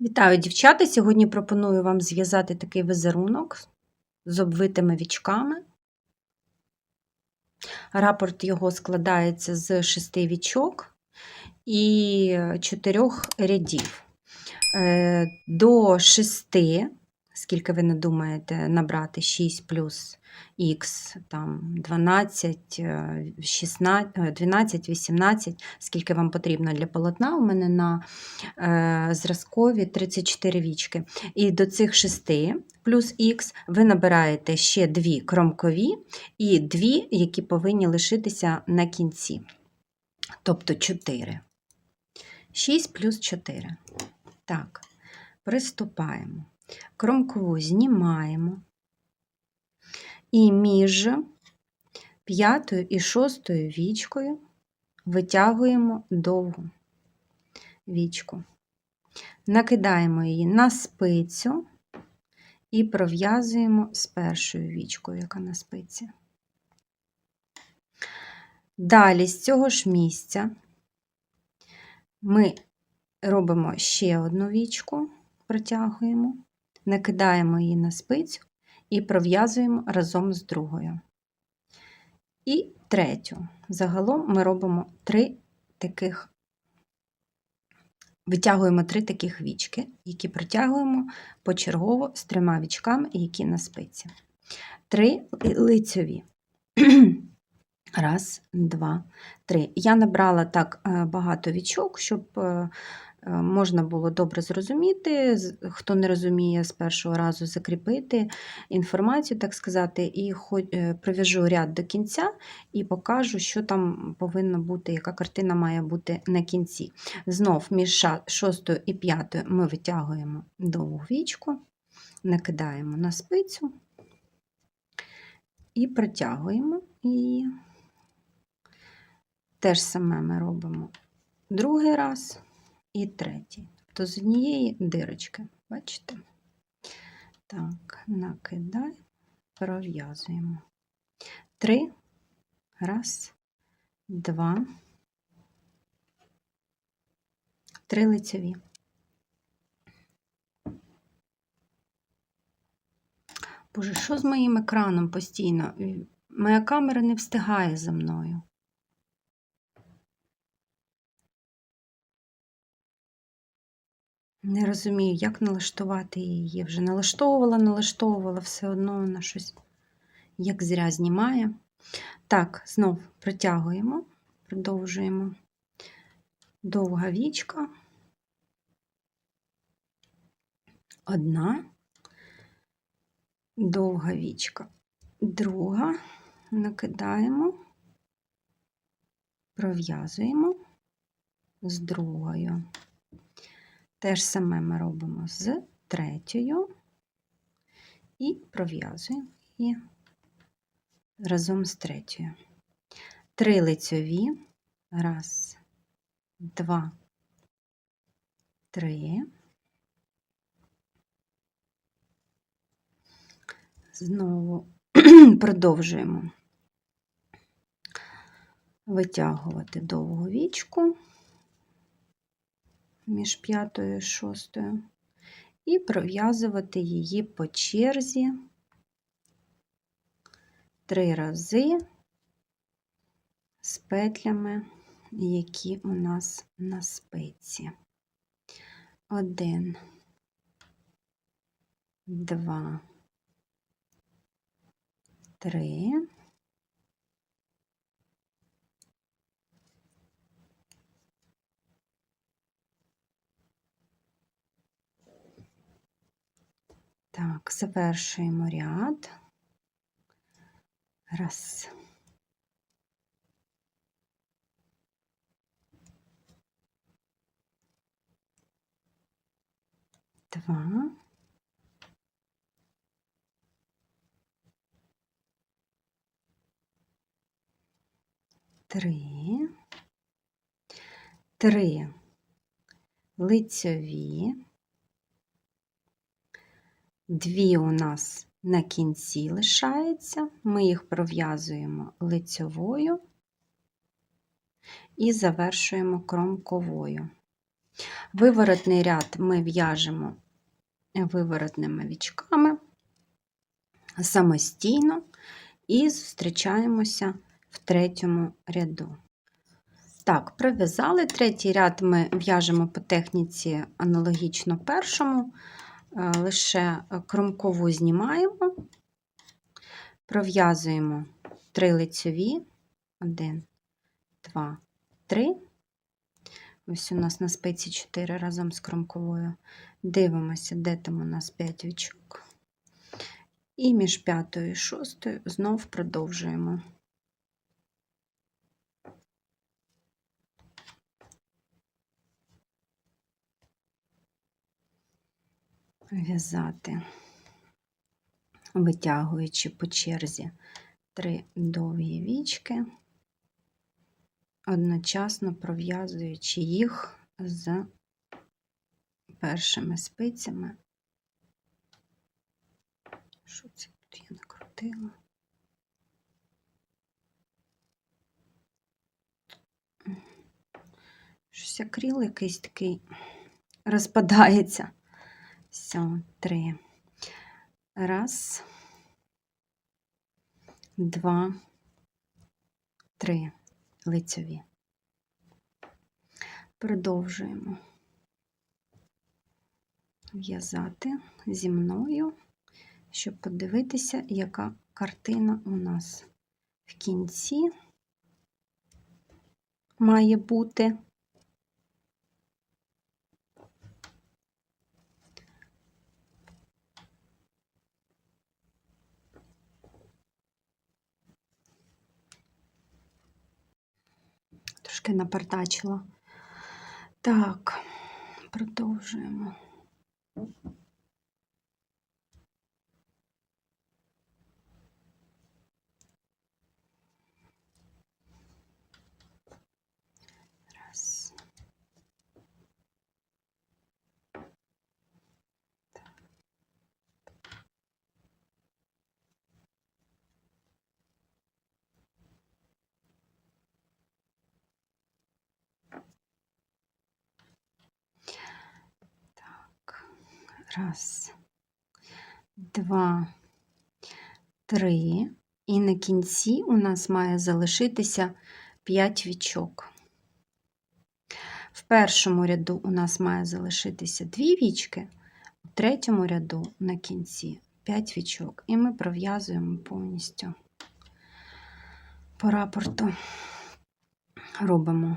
Вітаю, дівчата! Сьогодні пропоную вам зв'язати такий візерунок з обвитими вічками. Рапорт його складається з шести вічок і чотирьох рядів. Е, До шести, скільки ви не думаєте, набрати 6 плюс х, там 12, е, 16, е, 12, 18, скільки вам потрібно для полотна. У мене на е, зразкові 34 вічки. І до цих 6 плюс х ви набираєте ще дві кромкові і дві, які повинні лишитися на кінці. Тобто 4. 6 плюс 4. Так, приступаємо. Кромкову знімаємо. І між п'ятою і шостою вічкою витягуємо довгу вічку. Накидаємо її на спицю і пров'язуємо з першою вічкою, яка на спиці. Далі з цього ж місця ми робимо ще одну вічку, протягуємо, накидаємо її на спицю і пров'язуємо разом з другою. І третю. Загалом ми робимо три таких, витягуємо три таких вічки, які протягуємо почергово з трьома вічками, які на спиці. Три лицьові. Раз, два, три. Я набрала так е, багато вічок, щоб е, можна було добре зрозуміти, хто не розуміє з першого разу закріпити інформацію, так сказати, і е, прив'яжу ряд до кінця і покажу, що там повинно бути, яка картина має бути на кінці. Знов між шостою і п'ятою ми витягуємо довгу вічку, накидаємо на спицю і протягуємо і те ж саме ми робимо другий раз і третій. Тобто з однієї дирочки, бачите? Так, накидай, пров'язуємо. Три, раз, два, три лицеві. Боже, що з моїм екраном постійно? Моя камера не встигає за мною. Не розумію, як налаштувати її. Вже налаштовувала, налаштовувала, все одно вона щось як зря знімає. Так, знов притягуємо, продовжуємо довга вічка. Одна, довга вічка, друга, накидаємо, пров'язуємо з другою. Те ж саме ми робимо з третьою і пров'язуємо її разом з третьою. Три лицьові. Раз, два, три. Знову продовжуємо витягувати довгу вічку між п'ятою і шостою, і пров'язувати її по черзі три рази з петлями, які у нас на спиці. Один, два, три. Так, завершуємо ряд. Раз. Два. Три. Три лицьові. Дві у нас на кінці лишаються, ми їх пров'язуємо лицьовою і завершуємо кромковою. Виворотний ряд ми в'яжемо виворотними вічками самостійно і зустрічаємося в третьому ряду. Так, пров'язали. Третій ряд ми в'яжемо по техніці аналогічно першому, лише кромкову знімаємо, пров'язуємо три лицьові, один, два, три. Ось у нас на спиці 4 разом з кромковою. Дивимося, де там у нас 5 вічок. І між п'ятою і шостою знов продовжуємо. В'язати, витягуючи по черзі три довгі вічки, одночасно пров'язуючи їх з першими спицями. Що це тут я накрутила? Щось акрил якийсь такий розпадається. Все, три. Раз, два, три лицьові. Продовжуємо в'язати зі мною, щоб подивитися, яка картина у нас в кінці має бути. Трошки напартачила. Так, продовжуємо. Раз. Так, раз, два, три. І на кінці у нас має залишитися 5 вічок. В першому ряду у нас має залишитися 2 вічки, у третьому ряду на кінці 5 вічок. І ми пров'язуємо повністю по рапорту. Робимо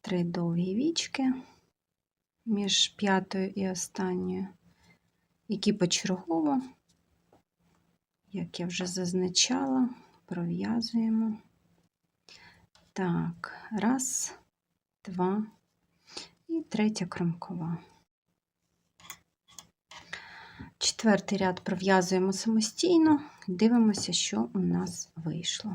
3 довгі вічки між п'ятою і останньою, які почергово, як я вже зазначала, пров'язуємо. Так, раз, два і третя кромкова. Четвертий ряд пров'язуємо самостійно, дивимося, що у нас вийшло.